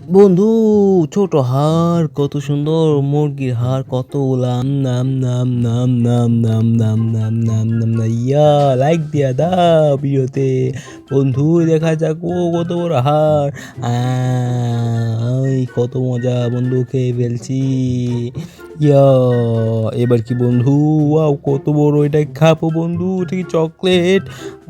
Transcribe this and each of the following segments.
বন্ধু ছোট হাড় কত সুন্দর মুরগির হাড় কত নাম নাম নাম নাম নাম নাম নাম নাম নাম নাম না ইয়া লাইক দিয়া দা ভিডিওতে বন্ধু দেখা যাক ও কত বড় আই কত মজা বন্ধু খেয়ে ফেলছি ইয়া এবার কি বন্ধু ওয়াও কত বড় এটা খাব বন্ধু এটা কি চকলেট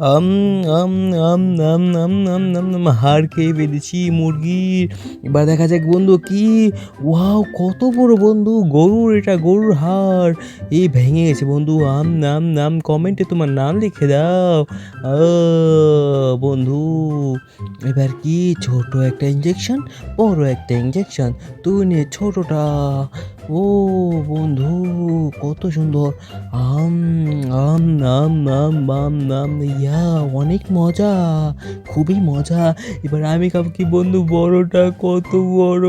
আম আম আম নাম নাম নাম নাম হাড় খেয়ে ফেলেছি মুরগির এবার দেখা যাক বন্ধু কি, ওয়াও, কত বড় বন্ধু, গরুর এটা, গরুর হাড়। এই ভেঙে গেছে বন্ধু, আম, নাম নাম কমেন্টে তোমার নাম লিখে দাও। বন্ধু, এবার কি, ছোট একটা ইঞ্জেকশন বড় একটা ইঞ্জেকশন তুই নে ছোটটা। ও, বন্ধু কত সুন্দর। আম আম নাম নাম বাম নাম ইয়া, অনেক মজা, খুবই মজা। এবার আমি কি বন্ধু, বড়টা কত বড়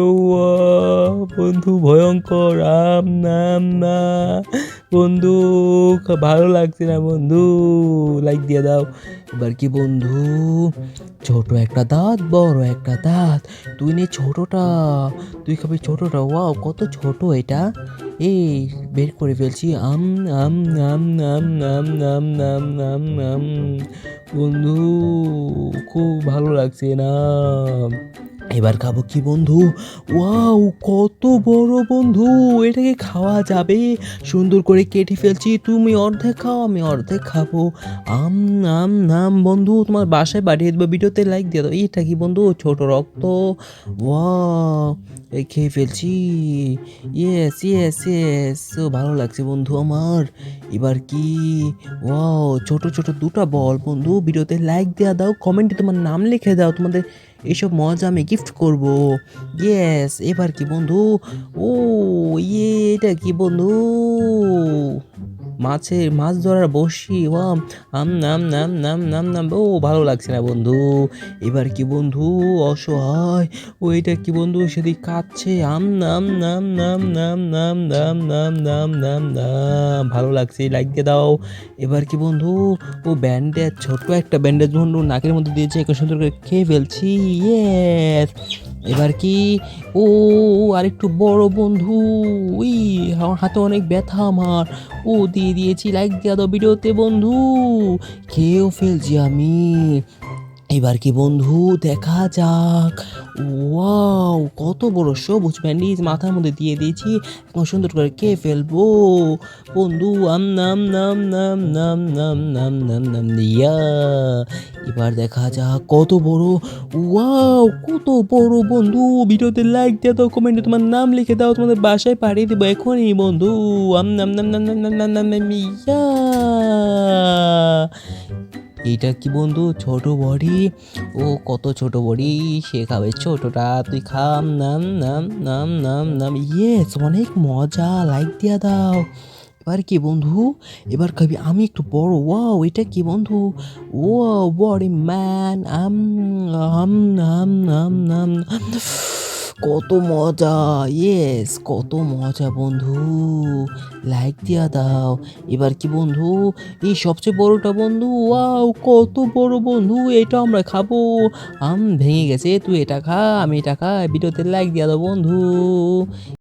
বন্ধু, ভয়ঙ্কর, আম নাম না বন্ধু ভালো লাগছে না, বন্ধু লাইক দিয়ে দাও। এবার কি, বন্ধু, ছোট একটা দাঁত, বড় একটা দাঁত, তুই নে ছোটটা, তুই খাবি ছোটটা, ওয়াও, কত ছোট এটা। এই, বের করে ফেলছি। আম আম নাম নাম নাম নাম নাম নাম নাম বন্ধু, খুব ভালো লাগছে না। এবার খাব কি বন্ধু? ওয়াও, কত বড় বন্ধু। এটাকে খাওয়া যাবে। সুন্দর করে কেটে ফেলছি। তুমি অর্ধেক খাও, আমি অর্ধেক খাব। আম নাম নাম বন্ধু, তোমার বাসায় পাঠিয়ে দেবো। ভিডিওতে লাইক দিয়ে দাও। এটা কি বন্ধু? ছোট রক্ত। এই খেয়ে ফেলছি। ইয়েস ইয়েস ইয়েস ভালো লাগছে বন্ধু আমার। এবার কি? ও ছোট ছোট দুটো বল বন্ধু। ভিডিওতে লাইক দেওয়া দাও কমেন্টে তোমার নাম লিখে দাও। তোমাদের এইসব মজা আমি গিফট করব। ইয়েস এবার কি বন্ধু? ও ইয়ে এটা কি বন্ধু? মাছের মাছ ধরার বসি ওয়াম আম নাম নাম নাম নাম নাম ও ভালো লাগছে না বন্ধু এবার কি বন্ধু অসহায় ও এটা কি বন্ধু সেদিক কাঁদছে আম নাম নাম নাম নাম নাম নাম নাম নাম নাম নাম ভালো লাগছে লাইক দিয়ে দাও এবার কি বন্ধু ও ব্যান্ডেজ ছোট একটা ব্যান্ডেজ বন্ধু নাকের মধ্যে দিয়েছে এখন সুন্দর করে খেয়ে ফেলছি ইয়েস এবার কি? ও, আরেকটু বড় বন্ধু। উই, আমার হাতে অনেক ব্যথা আমার। ও, দিয়ে দিয়েছি লাইক দিয়ে দাও ভিডিওতে বন্ধু। খেয়েও ফেলছি আমি। এবার কি বন্ধু দেখা যাক ওয়াও কত বড় সবুজ ব্যান্ডিজ মাথার মধ্যে দিয়ে দিয়েছি এখন সুন্দর করে কে ফেলব বন্ধু আম নাম নাম নাম নাম নাম নাম নাম নাম ইয়া এবার দেখা যাক কত বড় ওয়াও কত বড় বন্ধু ভিডিওতে লাইক দিয়ে দাও কমেন্টে তোমার নাম লিখে দাও তোমাদের বাসায় পাঠিয়ে দেবো এখনই বন্ধু আম নাম নাম নাম নাম নাম নাম নাম নাম ইয়া এইটা কি বন্ধু? ছোট বডি? ও কত ছোট বডি? সে খাবে ছোটটা, তুই খাম, নাম নাম নাম নাম নাম। ইয়েস অনেক মজা লাইক দিয়া দাও। এবার কি বন্ধু? এবার খাবি আমি একটু বড়। ওয়াও এটা কি বন্ধু? ও বডি ম্যান আম আম নাম নাম নাম কত মজা ইয়েস কত মজা বন্ধু। লাইক দিয়া দাও। এবার কি বন্ধু? এই সবচেয়ে বড়টা বন্ধু ওয়াও কত বড় বন্ধু, এটা আমরা খাব। আম ভেঙে গেছে, তুই এটা খা, আমি এটা খা ভিডিওতে লাইক দিয়া দাও বন্ধু।